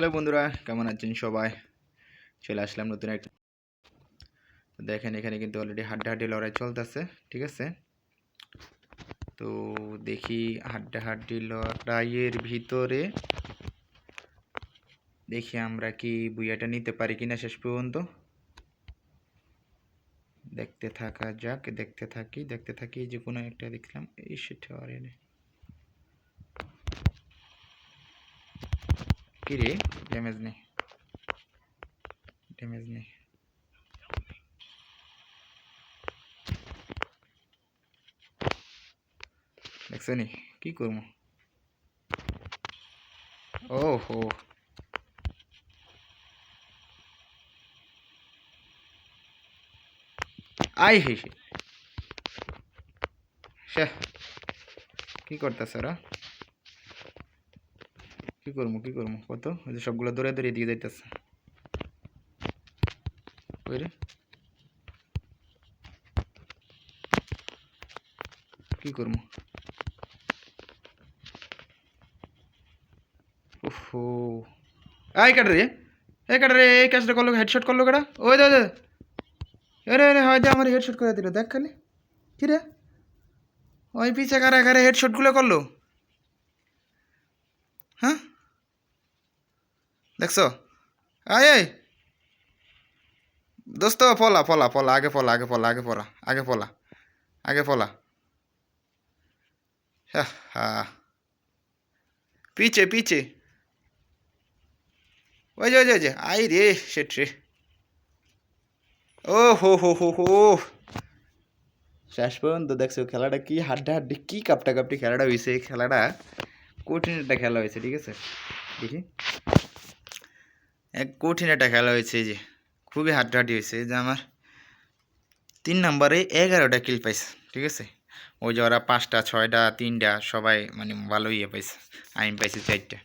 Hello বন্ধুরা, কেমন আছেন সবাই? চলে আসলাম নতুন একটা দেখেন, এখানে কিন্তু অলরেডি হাড্ডাহাড্ডি লড়াই চলতেছে, ঠিক আছে? তো দেখি হাড্ডাহাড্ডি লড়াইয়ের ভিতরে দেখি আমরা কি বুইয়াটা নিতে পারি কিনা শেষ পর্যন্ত। দেখতে থাকা যাক, দেখতে থাকি দেখতে থাকি, যে কোনো একটা দেখলাম, এই সেটা আর এনে কি রে ড্যামেজ নেই ড্যামেজ নেই দেখছ নি কি করব ও হো আই হে সে কি করতেছে ওরা কি করব কি করব? কত? ওই যে সবগুলো দৌড়ে দৌড়ে দিয়ে যাইতেছে। ওই রে? কি করব? ওহো আই কাটা রে, এই কাটা রে, এই কাজটা করল হেডশট করল কাটা ওই দে আরে আরে হয়তো আমার হেডশট করে দিল, দেখ খালি। কি রে? ওই পিছে কারা কারা হেডশটগুলো করল হ্যাঁ দেখছ? আয় এই। দোস্ত পলা পলা পলা আগে পলা আগে পলা আগে পলা আগে পলা আগে পলা। হ্যাঁ পিছে পিছে। ওই যে ওই যে, আই রে সেট রে। ও হো হো হো হো। শেষ পর্যন্ত দেখছ খেলাটা কি হাড্ডা হাড্ডি কি কাপটা কাপটি খেলাটা হয়েছে এই খেলাটা কঠিন একটা খেলা হয়েছে ঠিক আছে? দেখি। এক কঠিন একটা খেলা হয়েছে যে। খুবই হাড্ডাহাড্ডি হয়েছে যে আমার তিন নম্বরে এগারোটা কিল পাইছে, ঠিক আছে? ওই যে ওরা পাঁচটা, ছয়টা, তিনটা, সবাই মানে ভালো ইয়ে পাইছে আমি পাইছি চারটা।